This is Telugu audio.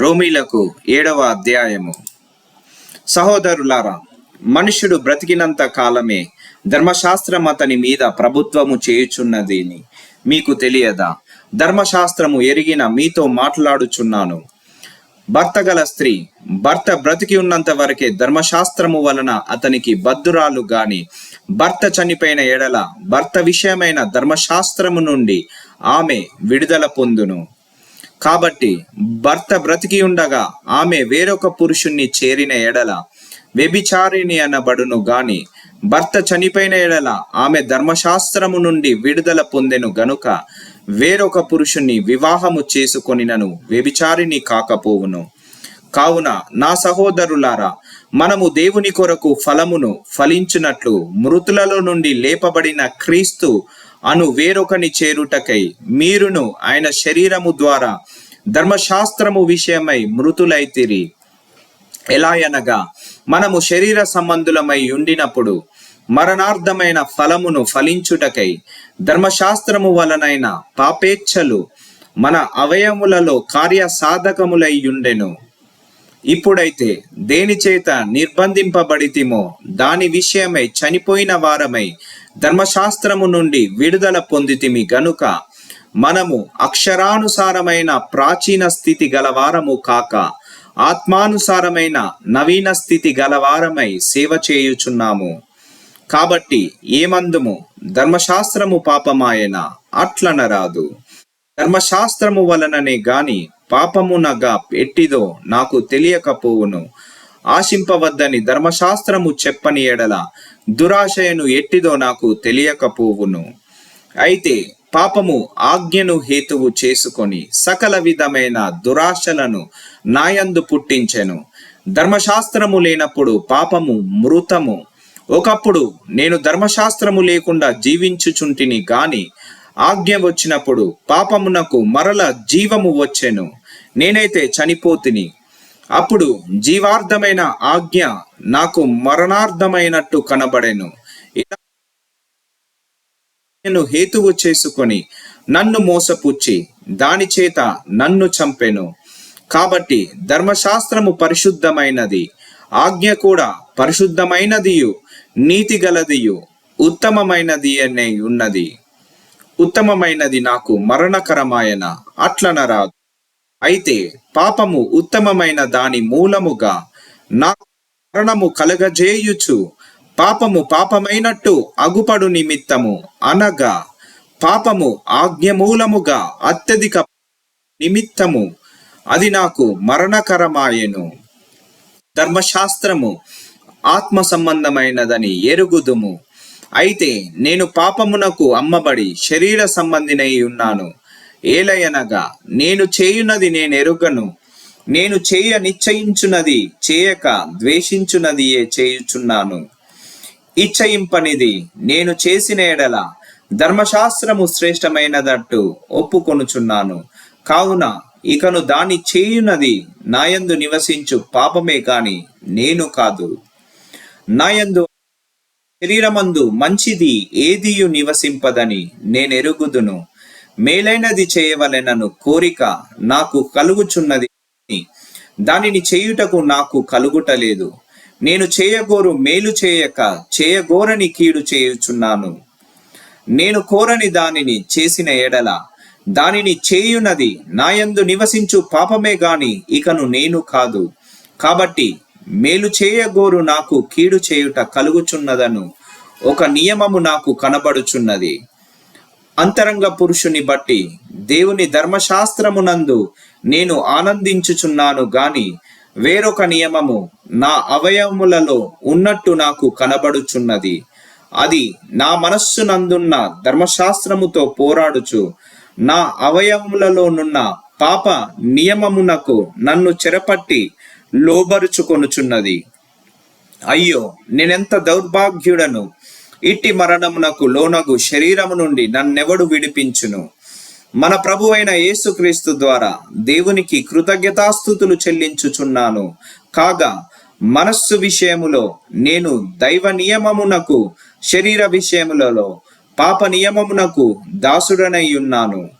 రోమీలకు ఏడవ అధ్యాయము. సహోదరులారా మనుష్యుడు బ్రతికినంత కాలమే ధర్మశాస్త్రం అతని మీద ప్రభుత్వము చేయుచున్నదిని మీకు తెలియదా? ధర్మశాస్త్రము ఎరిగిన మీతో మాట్లాడుచున్నాను. భర్త గల స్త్రీ భర్త బ్రతికి ఉన్నంత వరకే ధర్మశాస్త్రము వలన అతనికి బద్దురాలు గాని భర్త చనిపోయిన ఎడల భర్త విషయమైన ధర్మశాస్త్రము నుండి ఆమె విడుదల పొందును. కాబట్టి భర్త బ్రతికి ఉండగా ఆమె వేరొక పురుషుణ్ణి చేరిన ఎడల వ్యభిచారిణి అనబడును గాని భర్త చనిపోయిన ఎడల ఆమె ధర్మశాస్త్రము నుండి విడుదల పొందెను గనుక వేరొక పురుషుణ్ణి వివాహము చేసుకొనినను వ్యభిచారిణి కాకపోవును. కావున నా సహోదరులారా మనము దేవుని కొరకు ఫలమును ఫలించినట్లు మృతులలో నుండి లేపబడిన క్రీస్తు అను వేరొకని చేరుటకై మీరును ఆయన శరీరము ద్వారా ధర్మశాస్త్రము విషయమై మృతులైతిరి ఎలా అనగా మనము శరీర సంబంధులమై ఉండినప్పుడు మరణార్థమైన ఫలమును ఫలించుటకై ధర్మశాస్త్రము వలనైన పాపేచ్ఛలు మన అవయములలో కార్య సాధకములై ఉండెను. ఇప్పుడైతే దేని చేత నిర్బంధింపబడితిమో దాని విషయమై చనిపోయిన వారమై ధర్మశాస్త్రము నుండి విడుదల పొందితిమి గనుక మనము అక్షరానుసారమైన ప్రాచీన స్థితి గలవారము కాక ఆత్మానుసారమైన నవీన స్థితి గలవారమై సేవ చేయుచున్నాము. కాబట్టి ఏమందుము? ధర్మశాస్త్రము పాపమాయన అట్లనరాదు. ధర్మశాస్త్రము వలననే గాని పాపమునగా ఎట్టిదో నాకు తెలియకపోవును. ఆశింపవద్దని ధర్మశాస్త్రము చెప్పని ఎడల దురాశయను ఎట్టిదో నాకు తెలియకపోవును. అయితే పాపము ఆజ్ఞను హేతువు చేసుకొని సకల విధమైన దురాశలను నాయందు పుట్టించెను. ధర్మశాస్త్రము లేనప్పుడు పాపము మృతము. ఒకప్పుడు నేను ధర్మశాస్త్రము లేకుండా జీవించుచుంటిని గాని ఆజ్ఞ వచ్చినప్పుడు పాపమునకు మరల జీవము వచ్చెను. నేనైతే చనిపోతిని. అప్పుడు జీవార్థమైన ఆజ్ఞ నాకు మరణార్థమైనట్టు కనబడెను. నేను హేతువు చేసుకొని నన్ను మోసపుచ్చి దాని చేత నన్ను చంపెను. కాబట్టి ధర్మశాస్త్రము పరిశుద్ధమైనది ఆజ్ఞ కూడా పరిశుద్ధమైనదియు నీతి గలదియు ఉత్తమమైనది అనే ఉన్నది. ఉత్తమమైనది నాకు మరణకరమాయన అట్లనరాదు. అయితే పాపము ఉత్తమమైన దాని మూలముగా నాకు మరణము కలగజేయుచు పాపము పాపమైనట్టు అగుపడు నిమిత్తము అనగా పాపము ఆజ్ఞ మూలముగా అత్యధిక నిమిత్తము అది నాకు మరణకరమాయెను. ధర్మశాస్త్రము ఆత్మ సంబంధమైనదని ఎరుగుదుము. అయితే నేను పాపమునకు అమ్మబడి శరీర సంబంధినై ఉన్నాను. ఏలయనగా నేను చేయునది నేను ఎరుగను. నేను చేయ నిశ్చయించున్నది చేయక ద్వేషించున్నదియే చేయుచున్నాను. ఇచ్చయింపనిది నేను చేసిన ఎడల ధర్మశాస్త్రము శ్రేష్టమైనదట్టు ఒప్పుకొనుచున్నాను. కావున ఇకను దాని చేయునది నాయందు నివసించు పాపమే కాని నేను కాదు. నాయందు శరీరమందు మంచిది ఏదియు నివసింపదని నేనెరుగుదును మేలైనది చేయవలెనను కోరిక నాకు కలుగుచున్నది. దానిని చేయుటకు నాకు కలుగుటలేదు. నేను చేయగోరు మేలు చేయక చేయగోరని కీడు చేయుచున్నాను. నేను కోరని దానిని చేసిన ఎడల దానిని చేయునది నాయందు నివసించు పాపమే గాని ఇకను నేను కాదు. కాబట్టి మేలు చేయగోరు నాకు కీడు చేయుట కలుగుచున్నదను. ఒక నియమము నాకు కనబడుచున్నది. అంతరంగ పురుషుని బట్టి దేవుని ధర్మశాస్త్రమునందు నేను ఆనందించుచున్నాను గాని వేరొక నియమము నా అవయవములలో ఉన్నట్టు నాకు కనబడుచున్నది. అది నా మనస్సునందున్న ధర్మశాస్త్రముతో పోరాడుచు నా అవయవములలోనున్న పాప నియమమునకు నన్ను చెరపట్టి లోబరుచుకొనుచున్నది. అయ్యో నేనెంత దౌర్భాగ్యుడను! ఇట్టి మరణమునకు లోనగు శరీరము నుండి నన్నెవడు విడిపించును? మన ప్రభు అయిన యేసుక్రీస్తు ద్వారా దేవునికి కృతజ్ఞతాస్థుతులు చెల్లించుచున్నాను. కాగా మనస్సు విషయములో నేను దైవ నియమమునకు శరీర విషయములలో పాప నియమమునకు దాసుడనై ఉన్నాను.